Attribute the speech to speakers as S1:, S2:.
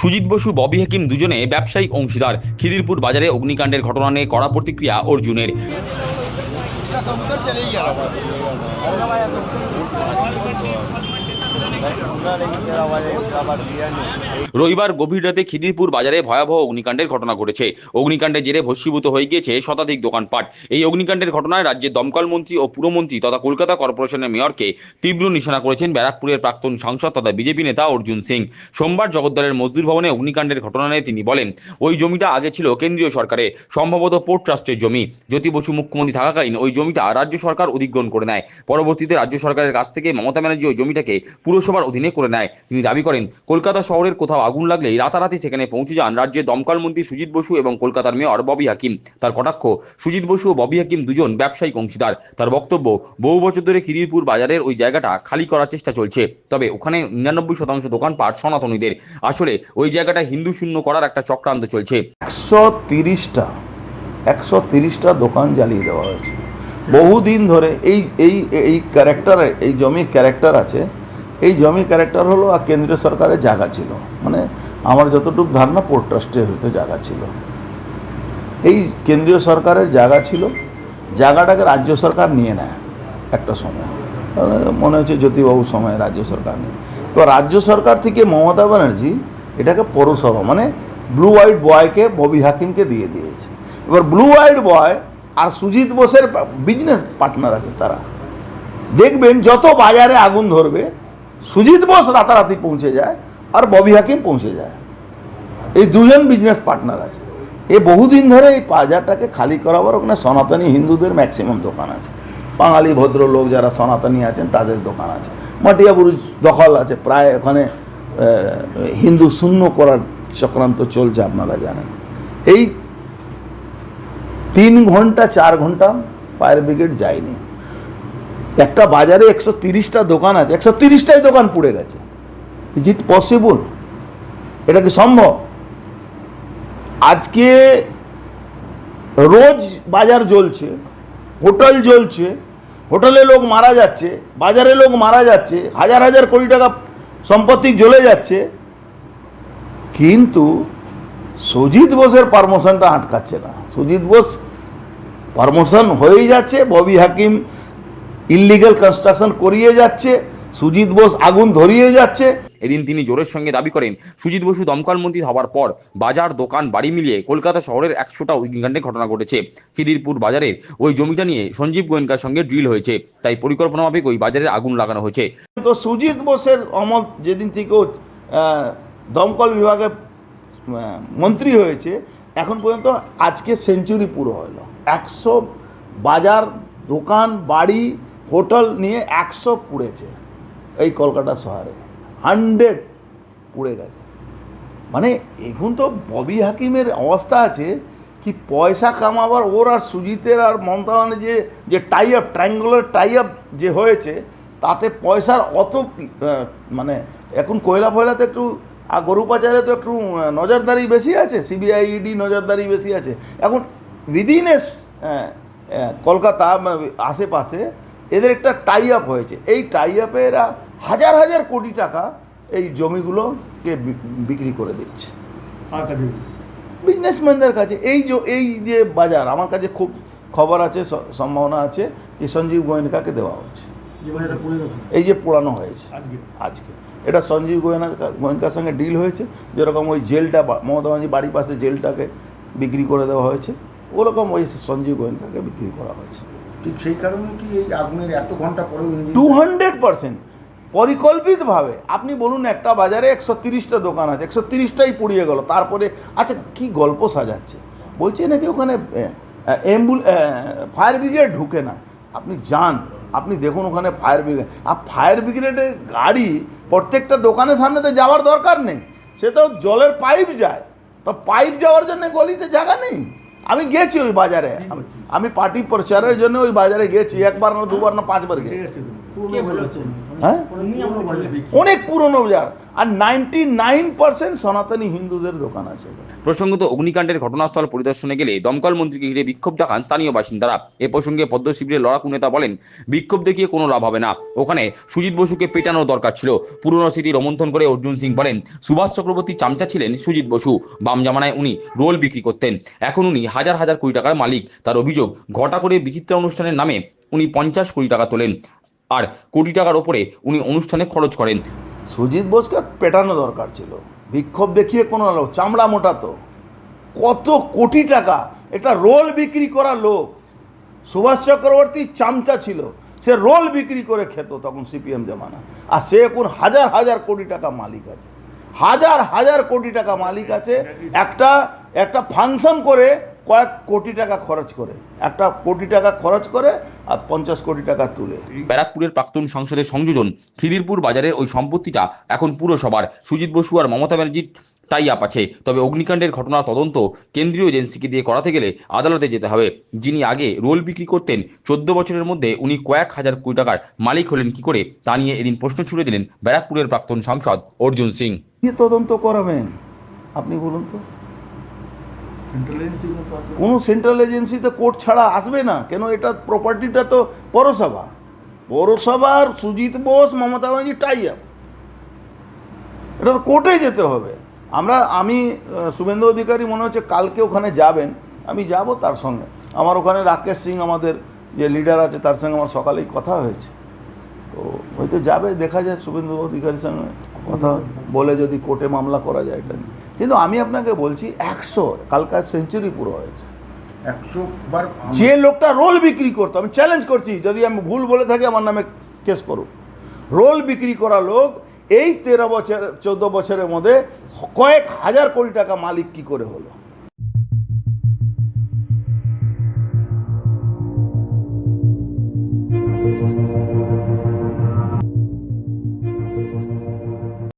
S1: সুজিত বসু, ববি হাকিম দুজনে ব্যবসায়িক অংশীদার। খিদিরপুর বাজারে অগ্নিকাণ্ডের ঘটনা নিয়ে কড়া প্রতিক্রিয়া অর্জুনের। রবিবার গভীর রাতে খিদিরপুর বাজারে ভয়াবহ অগ্নিকাণ্ডের ঘটনা ঘটেছে। অগ্নিকাণ্ডের জেরে ভস্মীভূত হয়ে গিয়েছে শতাধিক দোকানপাট। এই অগ্নিকাণ্ডের ঘটনায় রাজ্যের দমকল মন্ত্রী ও পুরমন্ত্রী তথা কলকাতা কর্পোরেশনের মেয়রকে তীব্র নিশানা করেছেন ব্যারাকপুরের প্রাক্তন সাংসদ তথা বিজেপি নেতা অর্জুন সিং। সোমবার জগদ্দলের মজদুর ভবনে অগ্নিকাণ্ডের ঘটনা নিয়ে তিনি বলেন, ওই জমিটা আগে ছিল কেন্দ্রীয় সরকারে সম্ভবত পোর্ট ট্রাস্টের জমি। জ্যোতি বসু মুখ্যমন্ত্রী থাকাকালীন ওই জমিটা রাজ্য সরকার অধিগ্রহণ করে নেয়। পরবর্তীতে রাজ্য সরকারের কাছ থেকে মমতা ব্যানার্জি ওই জমিটাকে পুরসভার অধীনে করে নেয়। তিনি দাবি করেন, কলকাতা শহরের কোথাও আগুন লাগলেই রাতারাতি সেখানে পৌঁছে যান রাজ্যের দমকল মন্ত্রী সুজিত বসু এবং কলকাতার মেয়র ববি হাকিম। তার কটাক্ষ, সুজিত বসু ও ববি হাকিম দুজন ব্যবসায়িক অংশীদার। তার বক্তব্য, বহু বছর ধরে খিদিরপুর বাজারের ওই জায়গাটা খালি করার চেষ্টা চলছে। তবে ওখানে নিরানব্বই শতাংশ দোকান দোকানপাট সনাতনীদের। আসলে ওই জায়গাটা হিন্দু শূন্য করার একটা চক্রান্ত চলছে।
S2: একশো তিরিশটা একশো তিরিশটা দোকান জ্বালিয়ে দেওয়া হয়েছে। বহুদিন ধরে এই এই এই ক্যারেক্টারে এই জমির ক্যারেক্টার আছে। এই জমি ক্যারেক্টার হলো আর কেন্দ্রীয় সরকারের জায়গা ছিল। মানে আমার যতটুকু ধারণা পোর্ট ট্রাস্টে হয়তো জায়গা ছিল। এই কেন্দ্রীয় সরকারের জায়গা ছিল, জায়গাটাকে রাজ্য সরকার নিয়ে নেয় একটা সময়। মনে হচ্ছে জ্যোতিবাবুর সময় রাজ্য সরকার নেই। তো রাজ্য সরকার থেকে মমতা ব্যানার্জি এটাকে পৌরসভা মানে ব্লু হোয়াইট বয়কে ববি হাকিমকে দিয়ে দিয়েছে। এবার ব্লু হোয়াইট বয় আর সুজিত বোসের বিজনেস পার্টনার আছে তারা। দেখবেন যত বাজারে আগুন ধরবে সুজিত বোস রাতারাতি পৌঁছে যায় আর ববি হাকিম পৌঁছে যায়। এই দুজন বিজনেস পার্টনার আছে। এ বহুদিন ধরে এই বাজারটাকে খালি করাবার ওখানে সনাতনী হিন্দুদের ম্যাক্সিমাম দোকান আছে। বাঙালি ভদ্রলোক যারা সনাতনী আছেন, তাদের দোকান আছে। মাটিয়া মাটিয়াবুরুজ দখল আছে। প্রায় ওখানে হিন্দু শূন্য করার চক্রান্ত চলছে আপনারা জানেন। এই তিন ঘণ্টা, চার ঘণ্টা ফায়ার ব্রিগেড যায়নি। একটা বাজারে একশো তিরিশটা দোকান আছে, একশো তিরিশটাই দোকান পুড়ে গেছে। ইজ ইট পসিবল এটা কি সম্ভব? আজকে রোজ বাজার জ্বলছে, হোটেল জ্বলছে, হোটেলে লোক মারা যাচ্ছে, বাজারে লোক মারা যাচ্ছে, হাজার হাজার কোটি টাকা সম্পত্তি জ্বলে যাচ্ছে। কিন্তু সুজিত বোসের পারমোশনটা আটকাচ্ছে না। সুজিত বোস পারমোশন হয়েই যাচ্ছে, ববি হাকিম ইলিগাল কনস্ট্রাকশন করিয়ে যাচ্ছে সুজিত বোস আগুন ধরিয়ে যাচ্ছে।
S1: এদিন তিনি জোরের সঙ্গে দাবি করেন সুজিত বসু দমকল মন্ত্রী হওয়ার পর বাজার দোকান বাড়ি মিলিয়ে কলকাতা শহরের একশোটা অগ্নিকাণ্ডের ঘটনা ঘটেছে। খিদিরপুর বাজারের ওই জমিটা নিয়ে সঞ্জীব গোয়েঙ্কার সঙ্গে ড্রিল হয়েছে তাই পরিকল্পনা মাফিক ওই বাজারে আগুন লাগানো হয়েছে।
S2: তো সুজিত বোসের অমল যেদিন থেকে দমকল বিভাগে মন্ত্রী হয়েছে এখন পর্যন্ত আজকে সেঞ্চুরি পুরো হলো। একশো বাজার দোকান বাড়ি হোটেল নিয়ে একশো পুড়েছে এই কলকাতা শহরে। হান্ড্রেড পুড়ে গেছে। মানে এখন তো, ববি হাকিমের অবস্থা আছে কি পয়সা কামাবার, ওর আর সুজিতের আর মমতা যে যে tie up triangular tie up যে হয়েছে, তাতে পয়সার অত মানে এখন কয়লা ফয়লাতে একটু, আর গরু পাচারে তো একটু নজরদারি বেশি আছে সিবিআই ইডি নজরদারি বেশি আছে। এখন উইদিন কলকাতা আশেপাশে এদের একটা টাই আপ হয়েছে। এই টাই আপে এরা হাজার হাজার কোটি টাকা এই জমিগুলোকে বিক্রি করে দিচ্ছে। বিজনেসম্যানদের কাছে। এই যে এই যে বাজার আমার কাছে খুব খবর আছে সম্ভাবনা আছে যে সঞ্জীব গোয়েনকাকে দেওয়া হচ্ছে। এই যে পোড়ানো হয়েছে।
S3: আজকে?
S2: এটা সঞ্জীব গোয়েনা গোয়েনকার সঙ্গে ডিল হয়েছে। যেরকম ওই জেলটা মমতা ব্যানার্জি বাড়ির পাশে জেলটাকে বিক্রি করে দেওয়া হয়েছে ওরকম ওই সঞ্জীব গোয়েনকাকে বিক্রি করা হয়েছে।
S3: ঠিক সেই কারণে কি এই আগুনের এত ঘণ্টা পরেও
S2: টু হান্ড্রেড পার্সেন্ট পরিকল্পিতভাবে, আপনি বলুন একটা বাজারে একশো তিরিশটা দোকান আছে, একশো তিরিশটাই পুড়িয়ে গেল, তারপরে আচ্ছা কি গল্প সাজাচ্ছে? বলছে নাকি ওখানে অ্যাম্বুল ফায়ার ব্রিগেড ঢুকে না। আপনি যান, আপনি দেখুন ওখানে ফায়ার ব্রিগেড আর ফায়ার ব্রিগেডের গাড়ি প্রত্যেকটা দোকানের সামনে তো যাওয়ার দরকার নেই। সে তো জলের পাইপ যায়। তো পাইপ যাওয়ার জন্য গলিতে জায়গা নেই। আমি গেছি ওই বাজারে। আমি- পার্টি প্রচারের জন্য ওই বাজারে গেছি, একবার না দুবার না পাঁচবার গেছি।
S3: হয়ে? অনেক পুরনো বাজার
S2: অনেক পুরনো বাজার। আর নাইনটি নাইন পার্সেন্ট সনাতনী হিন্দুদের দোকান আছে
S1: প্রসঙ্গত অগ্নিকাণ্ডের ঘটনাস্থল পরিদর্শনে গেলে দমকল মন্ত্রীকে ঘিরে বিক্ষোভ দেখান স্থানীয় বাসিন্দারা। এ প্রসঙ্গে পদ্ম শিবিরের লড়াকু নেতা বলেন বিক্ষোভ দেখিয়ে কোনো লাভ হবে না। ওখানে সুজিত বসুকে পেটানোর দরকার ছিল। পুরনো স্মৃতি রোমন্থন করে অর্জুন সিং বলেন সুভাষ চক্রবর্তী চামচা ছিলেন সুজিত বসু। বাম জামানায় উনি রোল বিক্রি করতেন। এখন উনি হাজার হাজার কোটি টাকার মালিক। তার অভিযোগ ঘটা করে বিচিত্রা অনুষ্ঠানের নামে উনি পঞ্চাশ কোটি টাকা তোলেন। আর কোটি টাকার ওপরে উনি অনুষ্ঠানে খরচ করেন।
S2: সুজিত বোসকে পেটানো দরকার ছিল। বিক্ষোভ দেখিয়ে কোনো লোক চামড়া মোটা তো। কত কোটি টাকা? এটা রোল বিক্রি করা লোক। সুভাষ চক্রবর্তী চামচা ছিল। সে রোল বিক্রি করে খেত তখন সিপিএম জামানা। আর সে এখন হাজার হাজার কোটি টাকা মালিক আছে। হাজার হাজার কোটি টাকা মালিক আছে। একটা একটা ফাংশন করে কয়েক কোটি টাকা খরচ করে। একটা কোটি টাকা খরচ করে আর পঞ্চাশ কোটি টাকা তুলে।
S1: ব্যারাকপুরের প্রাক্তন সংসদের সংযোজন খিদিরপুর বাজারের ওই সম্পত্তিটা এখন পুরসভার। সুজিত বসু আর মমতা ব্যানার্জির টাই আপ আছে। তবে অগ্নিকাণ্ডের ঘটনার তদন্ত কেন্দ্রীয় এজেন্সিকে দিয়ে করাতে গেলে আদালতে যেতে হবে। যিনি আগে রোল বিক্রি করতেন চোদ্দ বছরের মধ্যে উনি কয়েক হাজার কোটি টাকার মালিক হলেন কি করে তা নিয়ে এদিন প্রশ্ন ছুড়ে দিলেন ব্যারাকপুরের প্রাক্তন সাংসদ অর্জুন সিং।
S2: তদন্ত করাবেন? আপনি বলুন তো।
S3: সেন্ট্রাল এজেন্সি তো
S2: কোনো কোর্ট ছাড়া আসবে না। কেন এটা প্রপার্টিটা তো পৌরসভা। পৌরসভার সুজিত বোস, মমতা ব্যানার্জি টাই আপ এটা তো কোর্টে যেতে হবে। আমরা, আমি শুভেন্দু অধিকারী মনে হচ্ছে কালকে ওখানে যাবেন। আমি যাব তার সঙ্গে। আমার ওখানে রাকেশ সিং আমাদের যে লিডার আছে, তার সঙ্গে আমার সকালেই কথা হয়েছে। তো হয়তো যাবে, দেখা যায় শুভেন্দু অধিকারীর সঙ্গে কথা বলে যদি কোর্টে মামলা করা যায়, এটা নিয়ে। কিন্তু আমি আপনাকে বলছি একশো কালকার সেঞ্চুরি পুরো হয়েছে।
S3: একশো বার
S2: যে লোকটা রোল বিক্রি করতো আমি চ্যালেঞ্জ করছি যদি আমি ভুল বলে থাকি আমার নামে কেস করুক। রোল বিক্রি করা লোক এই তেরো বছর চোদ্দ বছরের মধ্যে কয়েক হাজার কোটি টাকা মালিক কি করে হলো?